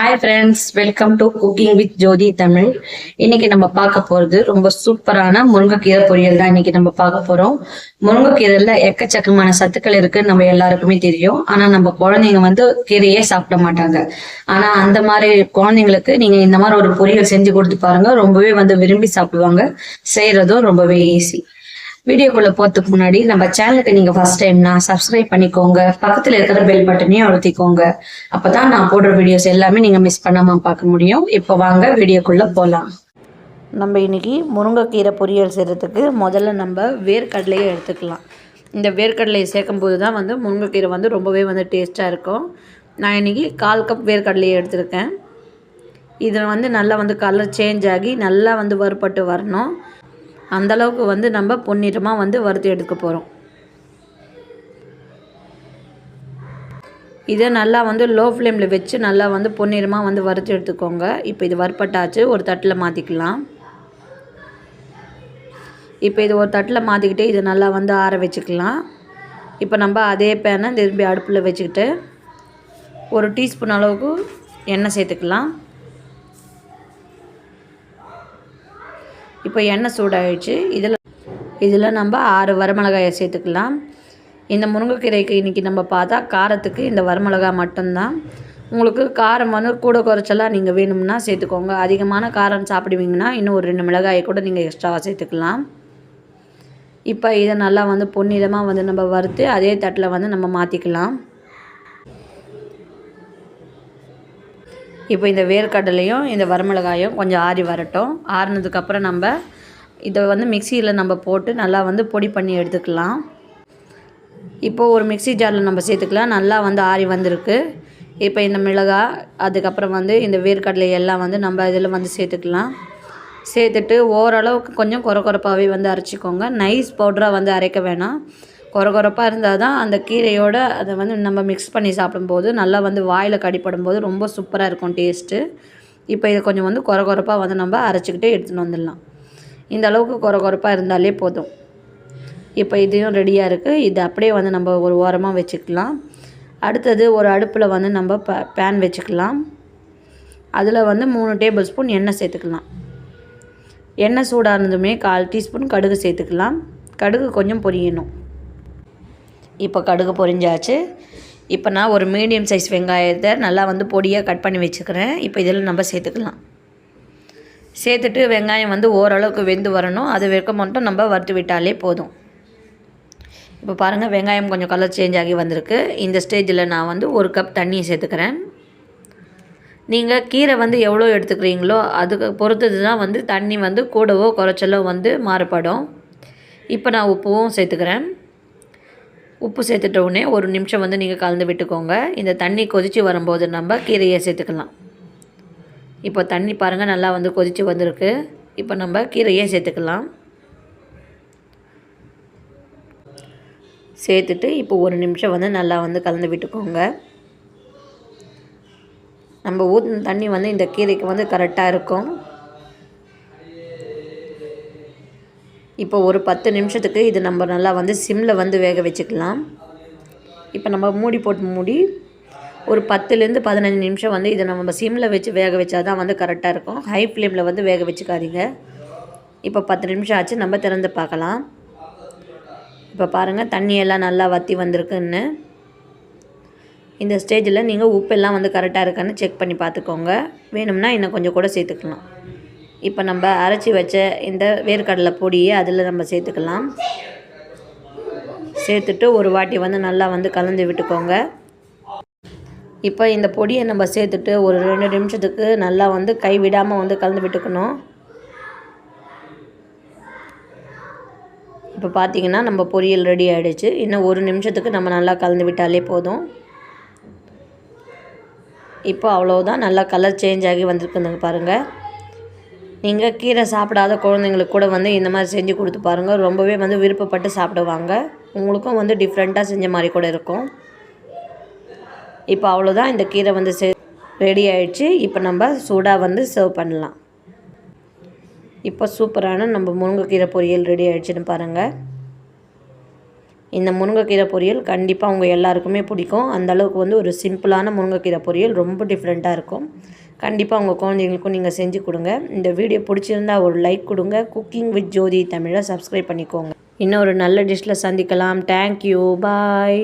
Hi friends welcome to cooking with Jyothi Tamil இன்னைக்கு நம்ம பார்க்க போறது ரொம்ப சூப்பரான முருங்கைக்கீரை பொரியல் தான் இன்னைக்கு நம்ம பார்க்க போறோம். முருங்கைக்கீரையில எக்கச்சக்கமான சத்துக்கள் இருக்குன்னு நம்ம எல்லாருக்குமே தெரியும். ஆனா நம்ம குழந்தைங்க வந்து கீரையே சாப்பிட மாட்டாங்க. ஆனா அந்த மாதிரி குழந்தைங்களுக்கு நீங்க இந்த மாதிரி ஒரு பொரியல் செஞ்சு கொடுத்து பாருங்க. ரொம்பவே வந்து விரும்பி சாப்பிடுவாங்க. செய்யறதும் ரொம்பவே ஈஸி வீடியோக்குள்ள போறதுக்கு முன்னாடி நம்ம சேனலுக்கு நீங்க ஃபர்ஸ்ட் டைம்னா சப்ஸ்கிரைப் பண்ணிக்கோங்க. பக்கத்துல இருக்கிற பெல் பட்டனையும் அழுத்திக்கோங்க. அப்பதான் நான் போடுற வீடியோஸ் எல்லாமே நீங்க மிஸ் பண்ணாம பார்க்க முடியும். இப்போ வாங்க வீடியோக்குள்ள போலாம். நம்ம இன்னைக்கு முருங்கைக்கீரை பொரியல் செய்கிறதுக்கு முதல்ல நம்ம வேர்க்கடலையை எடுத்துக்கலாம். இந்த வேர்க்கடலையை சேர்க்கும் போது தான் வந்து முருங்கைக்கீரை வந்து ரொம்பவே வந்து டேஸ்ட்டாக இருக்கும். நான் இன்றைக்கி கால் கப் வேர்க்கடலையை எடுத்திருக்கேன். இதில் வந்து நல்லா வந்து கலர் சேஞ்ச் ஆகி நல்லா வந்து வறுபட்டு வரணும். அந்த அளவுக்கு வந்து நம்ம பொன்னிறமாக வந்து வறுத்து எடுக்க போகிறோம் இதை நல்லா வந்து லோ ஃப்ளேமில் வச்சு நல்லா வந்து பொன்னிறமாக வந்து வறுத்து எடுத்துக்கோங்க. இப்போ இது வறுப்பட்டாச்சு ஒரு தட்டில் மாற்றிக்கலாம் இப்போ இது ஒரு தட்டில் மாற்றிக்கிட்டு இதை நல்லா வந்து ஆற வச்சுக்கலாம். இப்போ நம்ம அதே பேனை திரும்பி அடுப்பில் வச்சுக்கிட்டு ஒரு டீஸ்பூன் அளவுக்கு எண்ணெய் சேர்த்துக்கலாம். இப்போ எண்ணெய் சூடாகிடுச்சு இதில் இதில் நம்ம ஆறு வரமிளகாயை சேர்த்துக்கலாம். இந்த முருங்கைக்கீரைக்கு இன்றைக்கி நம்ம பார்த்தா காரத்துக்கு இந்த வரமிளகாய் மட்டும்தான். உங்களுக்கு காரம் வந்து கூட குறைச்சலாம் நீங்கள் வேணும்னா சேர்த்துக்கோங்க. அதிகமான காரம் சாப்பிடுவீங்கன்னா இன்னும் ஒரு ரெண்டு மிளகாயை கூட நீங்கள் எக்ஸ்ட்ராவாக சேர்த்துக்கலாம். இப்போ இதை நல்லா வந்து பொன்னிறமாக வந்து நம்ம வறுத்து அதே தட்டில் வந்து நம்ம மாற்றிக்கலாம் இப்போ இந்த வேர்க்கடலையும் இந்த வரமிளகாயும் கொஞ்சம் ஆறி வரட்டும். ஆறினதுக்கப்புறம் நம்ம இதை வந்து மிக்சியில் நம்ம போட்டு நல்லா வந்து பொடி பண்ணி எடுத்துக்கலாம். இப்போது ஒரு மிக்சி ஜாரில் நம்ம சேர்த்துக்கலாம். நல்லா வந்து ஆறி வந்திருக்கு. இப்போ இந்த மிளகாய் அதுக்கப்புறம் வந்து இந்த வேர்க்கடலை எல்லாம் வந்து நம்ம இதில் வந்து சேர்த்துக்கலாம். சேர்த்துட்டு ஓரளவுக்கு கொஞ்சம் குறை குறைப்பாகவே வந்து அரைச்சிக்கோங்க. நைஸ் பவுடராக வந்து அரைக்க வேணாம். கொரகொரப்பாக இருந்தால் தான் அந்த கீரையோடு அதை வந்து நம்ம மிக்ஸ் பண்ணி சாப்பிடும்போது நல்லா வந்து வாயில் கடிப்படும் போது ரொம்ப சூப்பராக இருக்கும் டேஸ்ட்டு இப்போ இதை கொஞ்சம் வந்து கொரகொரப்பாக வந்து நம்ம அரைச்சிக்கிட்டே எடுத்துகிட்டு வந்துடலாம். இந்த அளவுக்கு கொரகொரப்பாக இருந்தாலே போதும். இப்போ இதையும் ரெடியாக இருக்குது இது அப்படியே வந்து நம்ம ஒரு ஓரமாக வச்சுக்கலாம். அடுத்தது ஒரு அடுப்பில் வந்து நம்ம ப பேன் வச்சுக்கலாம். அதில் வந்து மூணு டேபிள் ஸ்பூன் எண்ணெய் சேர்த்துக்கலாம். எண்ணெய் சூடானதுமே கால் டீஸ்பூன் கடுகு சேர்த்துக்கலாம். கடுகு கொஞ்சம் பொரியணும். இப்போ கடுகு பொரிஞ்சாச்சு. இப்போ நான் ஒரு மீடியம் சைஸ் வெங்காயத்தை நல்லா வந்து பொடியாக கட் பண்ணி வச்சுக்கிறேன். இப்போ இதில் நம்ம சேர்த்துக்கலாம். சேர்த்துட்டு வெங்காயம் வந்து ஓரளவுக்கு வெந்து வரணும். அது வரைக்கும் மட்டும் நம்ம வறுத்து விட்டாலே போதும். இப்போ பாருங்கள் வெங்காயம் கொஞ்சம் கலர் சேஞ்ச் ஆகி வந்திருக்கு. இந்த ஸ்டேஜில் நான் வந்து ஒரு கப் தண்ணியை சேர்த்துக்கிறேன். நீங்கள் கீரை வந்து எவ்வளோ எடுத்துக்கிறீங்களோ அதுக்கு பொறுத்தது தான் வந்து தண்ணி வந்து கூடவோ குறைச்சலோ வந்து மாறுபடும். இப்போ நான் உப்பும் சேர்த்துக்கிறேன். உப்பு சேர்த்துட்ட உடனே ஒரு நிமிஷம் வந்து நீங்கள் கலந்து விட்டுக்கோங்க. இந்த தண்ணி கொதித்து வரும்போது நம்ம கீரையை சேர்த்துக்கலாம். இப்போ தண்ணி பாருங்கள் நல்லா வந்து கொதித்து வந்திருக்கு. இப்போ நம்ம கீரையே சேர்த்துக்கலாம். சேர்த்துட்டு இப்போ ஒரு நிமிஷம் வந்து நல்லா வந்து கலந்து விட்டுக்கோங்க. நம்ம ஊற்றின தண்ணி வந்து இந்த கீரைக்கு வந்து கரெக்டாக இருக்கும். இப்போ ஒரு பத்து நிமிஷத்துக்கு இது நம்ம நல்லா வந்து சிம்மில் வந்து வேக வச்சுக்கலாம். இப்போ நம்ம மூடி போட்டு மூடி ஒரு பத்துலேருந்து பதினஞ்சு நிமிஷம் வந்து இதை நம்ம சிம்மில் வச்சு வேக வச்சா தான் வந்து கரெக்டாக இருக்கும். ஹை ஃப்ளேமில் வந்து வேக வச்சுக்காதீங்க. இப்போ பத்து நிமிஷம் ஆச்சு நம்ம திறந்து பார்க்கலாம். இப்போ பாருங்கள் தண்ணியெல்லாம் நல்லா வற்றி வந்திருக்குன்னு. இந்த ஸ்டேஜில் நீங்கள் உப்பெல்லாம் வந்து கரெக்டாக இருக்கான்னு செக் பண்ணி பார்த்துக்கோங்க. வேணும்னா இன்னும் கொஞ்சம் கூட சேர்த்துக்கலாம். இப்போ நம்ம அரைச்சி வச்ச இந்த வேர்க்கடலை பொடியை அதில் நம்ம சேர்த்துக்கலாம். சேர்த்துட்டு ஒரு வாட்டி வந்து நல்லா வந்து கலந்து விட்டுக்கோங்க. இப்போ இந்த பொடியை நம்ம சேர்த்துட்டு ஒரு ரெண்டு நிமிஷத்துக்கு நல்லா வந்து கை விடாமல் வந்து கலந்து விட்டுக்கணும். இப்போ பார்த்தீங்கன்னா நம்ம பொரியல் ரெடி ஆகிடுச்சு இன்னும் ஒரு நிமிஷத்துக்கு நம்ம நல்லா கலந்து விட்டாலே போதும். இப்போ அவ்வளோதான் நல்லா கலர் சேஞ்ச் ஆகி வந்திருக்குதுங்க பாருங்கள் நீங்கள் கீரை சாப்பிடாத குழந்தைங்களுக்கு கூட வந்து இந்த மாதிரி செஞ்சு கொடுத்து பாருங்கள் ரொம்பவே வந்து விருப்பப்பட்டு சாப்பிடுவாங்க. உங்களுக்கும் வந்து டிஃப்ரெண்ட்டாக செஞ்ச மாதிரி கூட இருக்கும். இப்போ அவ்வளோதான் இந்த கீரை வந்து செ ரெடி ஆயிடுச்சு. இப்போ நம்ம சூடாக வந்து சர்வ் பண்ணலாம். இப்போ சூப்பரான நம்ம முருங்கைக்கீரை பொரியல் ரெடி ஆயிடுச்சுன்னு பாருங்கள் இந்த முருங்கைக்கீரை பொரியல் கண்டிப்பாக உங்கள் எல்லாருக்குமே பிடிக்கும். அந்தளவுக்கு வந்து ஒரு சிம்பிளான முருங்கைக்கீரை பொரியல் ரொம்ப டிஃப்ரெண்ட்டாக இருக்கும். கண்டிப்பாக உங்கள் குழந்தைங்களுக்கும் நீங்கள் செஞ்சு கொடுங்க. இந்த வீடியோ பிடிச்சிருந்தா ஒரு லைக் கொடுங்க. குக்கிங் வித் ஜோதி தமிழை சப்ஸ்கிரைப் பண்ணிக்கோங்க. இன்னொரு நல்ல டிஷ்ஷில் சந்திக்கலாம். Thank you bye